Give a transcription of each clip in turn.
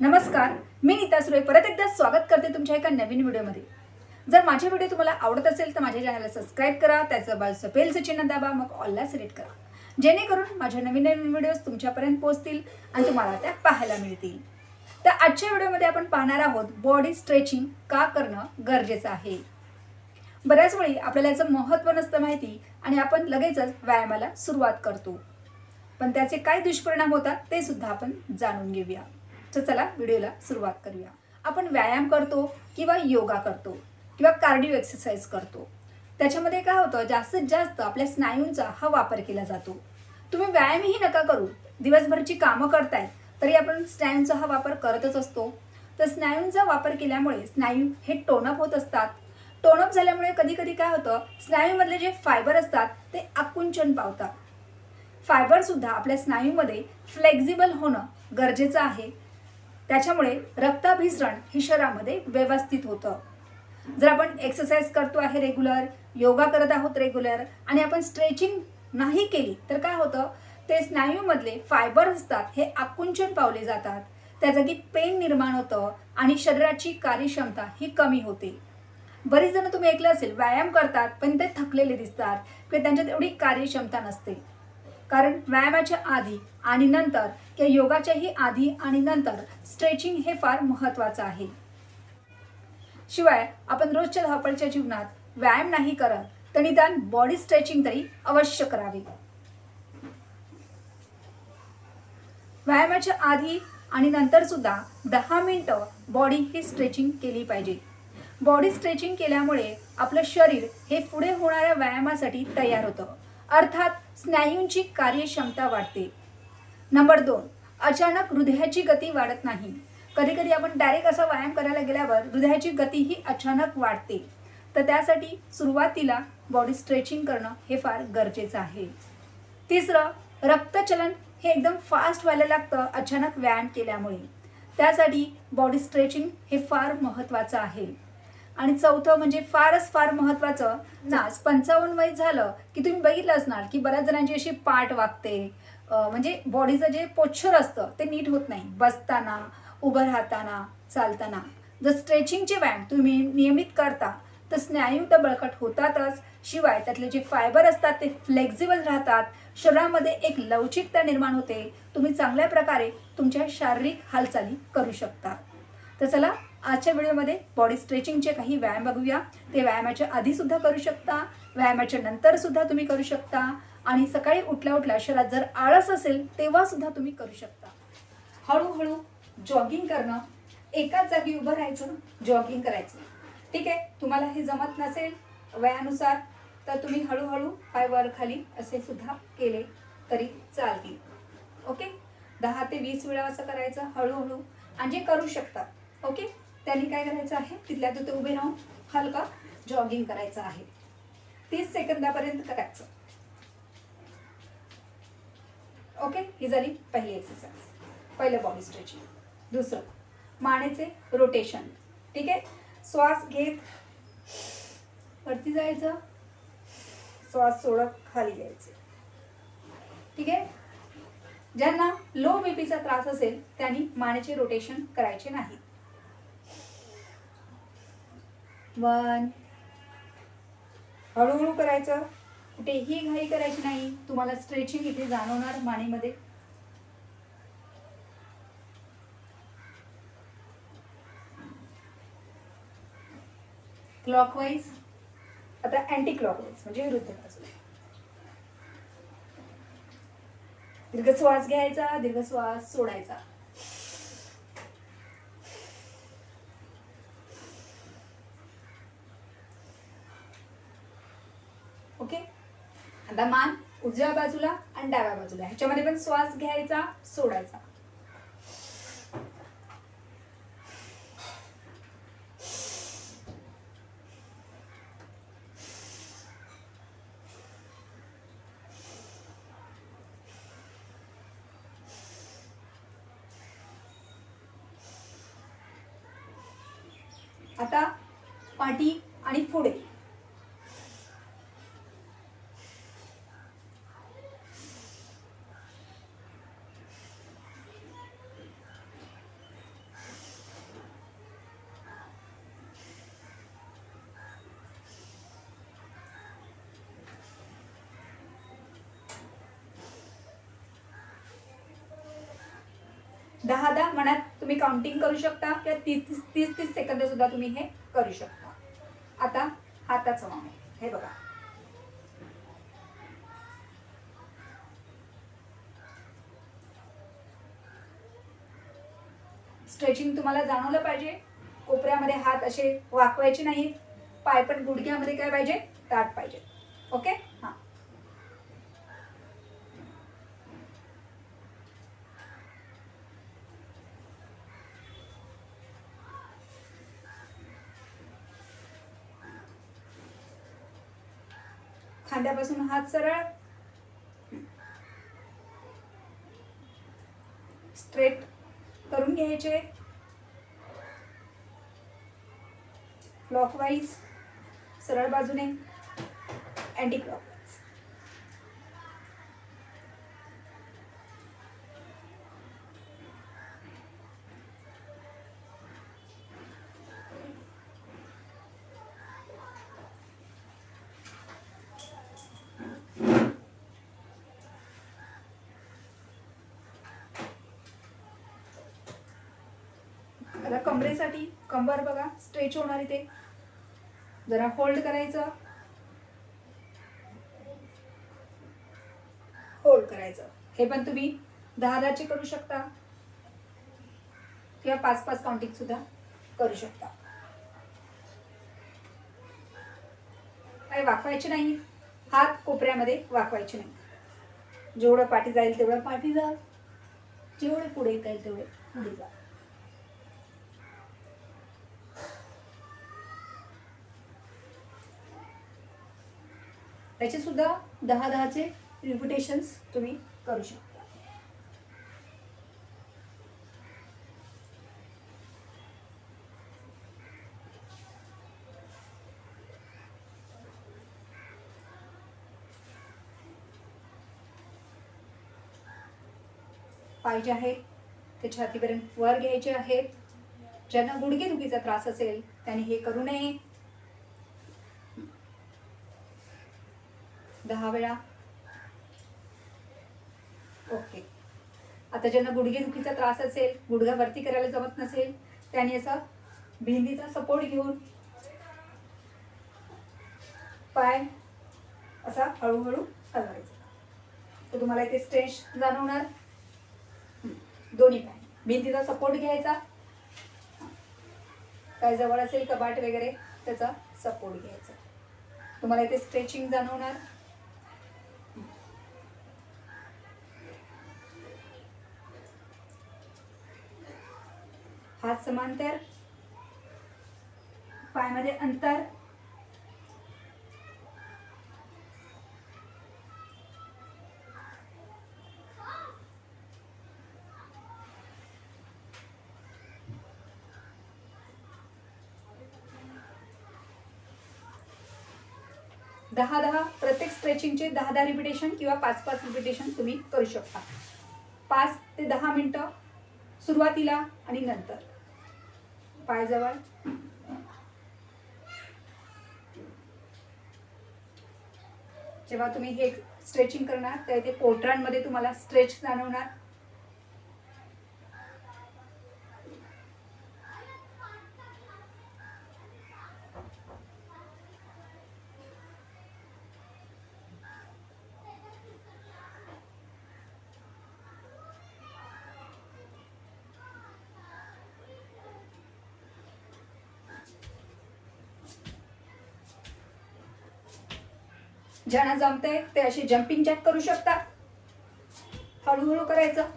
नमस्कार मी नीता सुरे. परत एकदा स्वागत करते तुमच्या एका नवीन व्हिडिओमध्ये. जर माझे व्हिडिओ तुम्हाला आवडत असेल तर माझ्या चॅनलला सबस्क्राईब करा त्याचं बाजूचं बेलचं चिन्ह दाबा मग ऑलला सिलेक्ट करा. जेणेकरून माझ्या नवीन नवीन व्हिडिओज तुमच्यापर्यंत पोहोचतील आणि तुम्हाला त्या पाहायला मिळतील. तर आजच्या व्हिडिओमध्ये आपण पाहणार आहोत बॉडी स्ट्रेचिंग का करणं गरजेचं आहे? बऱ्याच वेळी आपल्याला याचं महत्त्व नसतं माहिती आणि आपण लगेचच व्यायामाला सुरुवात करतो. पण त्याचे काय दुष्परिणाम होतात ते सुद्धा आपण जाणून घेऊया. तर चला व्हिडिओला सुरुवात करूया. आपण व्यायाम करतो किंवा योगा करतो किंवा कार्डिओ एक्सरसाइज करतो. त्याच्यामध्ये काय होतं जास्तीत जास्त आपल्या स्नायूंचा हा वापर केला जातो. तुम्ही व्यायामही नका करू. दिवसभरची कामं करताय तरी आपण स्नायूंचा हा वापर करतच असतो. तर स्नायूंचा वापर केल्यामुळे स्नायू हे टोनअप होत असतात. टोनअप झाल्यामुळे कधी कधी काय होतं स्नायूमधले जे फायबर असतात ते आकुंचन पावतात. फायबर सुद्धा आपल्या स्नायूमध्ये फ्लेक्झिबल होणं गरजेचं आहे. त्याच्यामुळे रक्ताभिसरण हे शरीरामध्ये व्यवस्थित होतं. जर आपण एक्सरसाइज करतो आहे रेग्युलर योगा करत आहोत रेग्युलर आणि आपण स्ट्रेचिंग नाही केली तर काय होतं? ते स्नायूमधले फायबर असतात हे आकुंचन पावले जातात. त्या जागी पेन निर्माण होतं आणि शरीराची कार्यक्षमता ही कमी होते. बरीच जण तुम्ही ऐकलं असेल व्यायाम करतात पण ते थकलेले दिसतात किंवा त्यांच्यात एवढी कार्यक्षमता नसते. कारण व्यायामाच्या आधी आणि नंतर किंवा योगाच्याही आधी आणि नंतर स्ट्रेचिंग हे फार महत्त्वाचं आहे. शिवाय आपण रोजच्या धावपळीच्या जीवनात व्यायाम नाही करत तर निदान बॉडी स्ट्रेचिंग तरी अवश्य करावे. व्यायामाच्या आधी आणि नंतर सुद्धा दहा मिनटं बॉडी ही स्ट्रेचिंग केली पाहिजे. बॉडी स्ट्रेचिंग केल्यामुळे आपलं शरीर हे पुढे होणाऱ्या व्यायामासाठी तयार होतं. अर्थात स्नायूंची कार्यक्षमता वाढते. नंबर दोन अचानक हृदयाची गती वाढत नाही. कधी कधी आपण डायरेक्ट असा व्यायाम करायला गेल्यावर हृदयाची गती ही अचानक वाढते. तर त्यासाठी सुरुवातीला बॉडी स्ट्रेचिंग करणं हे फार गरजेचं आहे. तिसरं रक्तचलन हे एकदम फास्ट व्हायला लागतं अचानक व्यायाम केल्यामुळे. त्यासाठी बॉडी स्ट्रेचिंग हे फार महत्त्वाचं आहे. आणि चौथं म्हणजे फारच फार महत्त्वाचं नाच पंचावन्न वय झालं की तुम्ही बघितलं असणार की बऱ्याच जणांची अशी पाठ वागते. म्हणजे बॉडीचं जे पोच्छर असतं ते नीट होत नाही. बसताना उभं राहताना चालताना. जर स्ट्रेचिंगचे व्यायाम तुम्ही नियमित करता तर स्नायू तर बळकट होतातच. शिवाय त्यातले जे फायबर असतात ते फ्लेक्झिबल राहतात. शरीरामध्ये एक लवचिकता निर्माण होते. तुम्ही चांगल्या प्रकारे तुमच्या शारीरिक हालचाली करू शकता. तर चला आजच्या व्हिडिओमध्ये बॉडी स्ट्रेचिंगचे काही व्यायाम बघूया. ते व्यायामाच्या आधीसुद्धा करू शकता. व्यायामाच्या नंतरसुद्धा तुम्ही करू शकता. आणि सकाळी उठल्या उठल्या शरीरात जर आळस असेल तेव्हासुद्धा तुम्ही करू शकता. हळूहळू जॉगिंग करणं एकाच जागी उभं राहायचं जॉगिंग करायचं. ठीक आहे? तुम्हाला हे जमत नसेल वयानुसार तर तुम्ही हळूहळू पाय वर खाली असे सुद्धा केले तरी चालतील. ओके? दहा ते वीस वेळा असं करायचं हळूहळू. आणि जे करू शकतात ओके? त्यांनी काय करायचं आहे? तिथल्या तिथे उभे राहून हलका जॉगिंग करायचं आहे. तीस सेकंदापर्यंत करायचं. ओके ही झाली पहिली एक्सरसाइज पहिलं बॉडी स्ट्रेचिंग दुसरं मानेचे रोटेशन ठीक आहे? श्वास घेत वरती जायचं. श्वास सोडत खाली घ्यायचे ठीक आहे? ज्यांना लो बीपीचा त्रास असेल त्यांनी मानेचे रोटेशन करायचे नाही. वन. हळूहळू करायचं. कुठेही घाई करायची नाही. तुम्हाला स्ट्रेचिंग इथे जाणवणार मानेमध्ये. क्लॉकवाईज आता अँटी क्लॉकवाईज म्हणजे विरुद्ध बाजूला दीर्घ श्वास घ्यायचा दीर्घ श्वास सोडायचा ओके आता मान उजव्या बाजूला आणि डाव्या बाजूला. ह्याच्यामध्ये पण श्वास घ्यायचा सोडायचा. आता पाठी आणि पुढे. दहा दहा मनात तुम्ही काउंटिंग करू शकता किंवा तीस तीस तीस सेकंद सुद्धा तुम्ही हे करू शकता. आता हाताचं मामे हे बघा. स्ट्रेचिंग तुम्हाला जाणवलं पाहिजे. कोपऱ्यामध्ये हात असे वाकवायचे नाहीत. पाय पण गुडघ्यामध्ये काय पाहिजे? ताट पाहिजे. ओके हां खांद्यापासून हात सरळ. स्ट्रेट करून घ्यायचे. क्लॉकवाईज सरळ बाजूने. अँटी क्लॉक आता कमरेसाठी कंबर बघा स्ट्रेच होणार इथे. जरा होल्ड करायचं. होल्ड करायचं. हे पण तुम्ही दहा दहाचे करू शकता. किंवा पाच पाच काउंटिंग सुद्धा करू शकता. काही वाकवायचे नाही. हात कोपऱ्यामध्ये वाकवायचे नाही. जेवढं पाठी जाईल तेवढं पाठी जा. जेवढे पुढे येता येईल तेवढे पुढे जा. त्याचे सुद्धा दहा दहाचे रिपिटेशन्स तुम्ही करू शकता. पाहिजे आहेत ते छातीपर्यंत वर घ्यायचे आहेत. ज्यांना गुडघेदुखीचा त्रास असेल त्यांनी हे करू नये. दहा वेळा. ओके. आता ज्यांना गुडघेदुखीचा त्रास असेल गुडघा वरती करायला जमत नसेल त्यांनी असं भिंतीचा सपोर्ट घेऊन पाय असा हळूहळू हलवायचा. तर तुम्हाला इथे स्ट्रेच जाणवणार. दोन्ही पाय. भिंतीचा सपोर्ट घ्यायचा. काय जवळ असेल कबाट वगैरे त्याचा सपोर्ट घ्यायचा. तुम्हाला इथे स्ट्रेचिंग जाणवणार हात समांतर पायामध्ये अंतर. दहा दहा प्रत्येक स्ट्रेचिंगचे दहा दहा रिपिटेशन किंवा पाच पाच रिपिटेशन तुम्ही करू शकता. पाच ते दहा मिनटं सुरुवातीला आणि नंतर. पायजवळ जेव्हा तुम्ही हे स्ट्रेचिंग करणार तेव्हा ते पोटरांमध्ये तुम्हाला स्ट्रेच जाणवणार. ज्यांना जमतंय ते असे जम्पिंग जॅक करू शकता हळूहळू करायचं.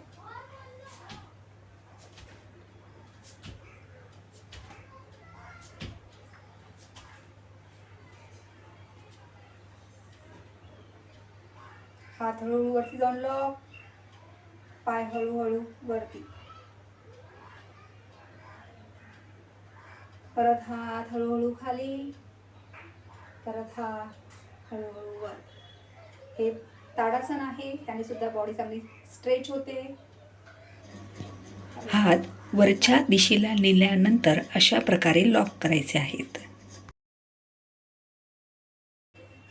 हात हळूहळू वरती जाऊन लॉक पाय हळूहळू वरती. परत हात हळूहळू खाली. परत हात हळूहळू वर हे ताडासन आहे त्याने सुद्धा बॉडी चांगली स्ट्रेच होते. हात वरच्या दिशेला नेल्यानंतर अशा प्रकारे लॉक करायचे आहेत.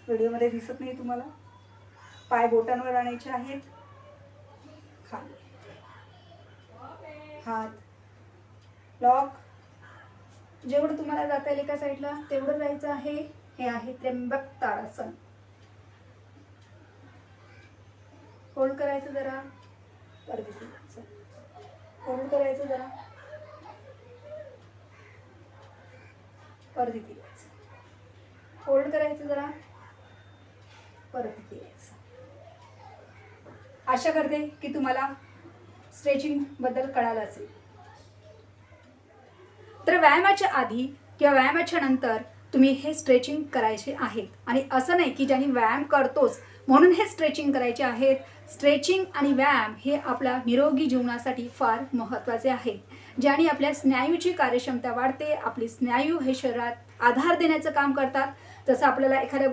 व्हिडिओमध्ये दिसत नाही तुम्हाला? पाय बोटांवर आणायचे आहेत. खाली. हात. लॉक जेवढं तुम्हाला जाता येईल एका साईडला तेवढं जायचं आहे. हे आहे त्र्यंबक ताडासन होल्ड करायचं जरा? परत होल्ड करायचं जरा? परत इथे होल्ड करायचं जरा? परत आशा करते की तुम्हाला स्ट्रेचिंगबद्दल कळालं असेल. तर व्यायामाच्या आधी किंवा व्यायामाच्या नंतर तुम्ही हे स्ट्रेचिंग करायचे आहेत. आणि असं नाही की ज्यांनी व्यायाम करतोच म्हणून हे स्ट्रेचिंग करायचे आहेत. स्ट्रेचिंग आणि व्यायाम हे आपल्या निरोगी जीवनासाठी फार महत्त्वाचे आहे ज्याने आपल्या स्नायूची कार्यक्षमता वाढते आपली स्नायू हे शरीरात आधार देण्याचं काम करतात. जसं आपल्याला एखाद्या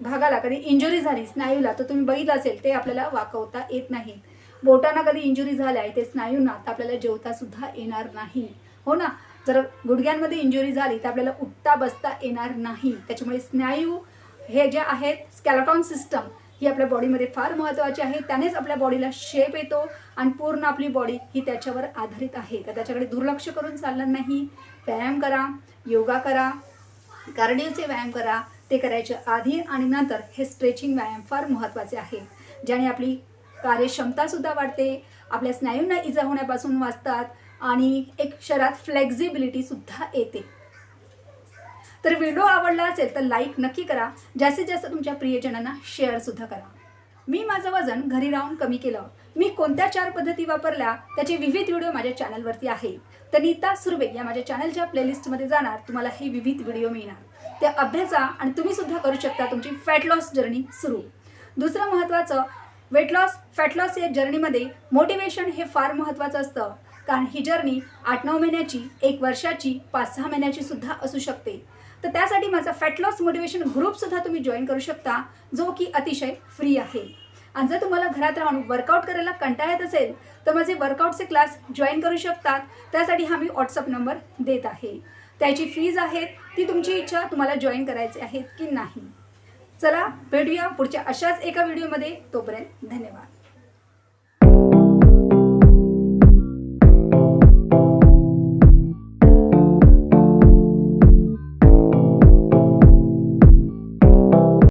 भागाला कधी इंजुरी झाली स्नायूला तर तुम्ही बघितलं असेल ते आपल्याला वाकवता येत नाही बोटांना कधी इंजुरी झाल्या ते स्नायूंना तर आपल्याला जेवता सुद्धा येणार नाही. हो ना? जर गुडघ्यांमध्ये इंजुरी झाली तर आपल्याला उठता बसता येणार नाही. त्याच्यामुळे स्नायू हे जे आहेत स्कॅलटॉन सिस्टम ही आपल्या बॉडीमध्ये फार महत्त्वाची आहे. त्यानेच आपल्या बॉडीला शेप येतो आणि पूर्ण आपली बॉडी ही त्याच्यावर आधारित आहे. तर त्याच्याकडे दुर्लक्ष करून चालणार नाही. व्यायाम करा योगा करा कार्डिओचे व्यायाम करा ते करायच्या आधी आणि नंतर हे स्ट्रेचिंग व्यायाम फार महत्त्वाचे आहे. ज्याने आपली कार्यक्षमतासुद्धा वाढते. आपल्या स्नायूंना इजा होण्यापासून वाचतात. आणि एक शरीरात फ्लेक्झिबिलिटीसुद्धा येते. तर व्हिडिओ आवडला असेल तर लाईक नक्की करा. जास्तीत जास्त तुमच्या प्रियजनांना शेअरसुद्धा करा. मी माझं वजन घरी राहून कमी केलं. मी कोणत्या चार पद्धती वापरल्या त्याचे विविध व्हिडिओ माझ्या चॅनलवरती आहे तर नीता सुर्वे या माझ्या चॅनलच्या प्लेलिस्टमध्ये जाणार. तुम्हाला हे विविध व्हिडिओ मिळणार. त्या अभ्यासा आणि तुम्ही सुद्धा करू शकता तुमची फॅट लॉस जर्नी सुरू. दुसरं महत्त्वाचं वेट लॉस फॅट लॉस या जर्नीमध्ये मोटिवेशन हे फार महत्त्वाचं असतं. कारण ही जर्नी आठ नऊ महिन्याची एक वर्षाची पाच सहा महिन्याची सुद्धा असू शकते. तर त्यासाठी माझा फॅट लॉस मोटिवेशन ग्रुपसुद्धा तुम्ही जॉईन करू शकता जो की अतिशय फ्री आहे. आणि जर तुम्हाला घरात राहून वर्कआउट करायला कंटाळा येत असेल तर माझे वर्कआउटचे क्लास जॉईन करू शकतात. त्यासाठी हा मी व्हॉट्सअप नंबर देत आहे. त्याची फीज आहेत ती तुमची इच्छा तुम्हाला जॉईन करायची आहे की नाही. चला भेटूया पुढच्या अशाच एका व्हिडिओमध्ये तोपर्यंत धन्यवाद.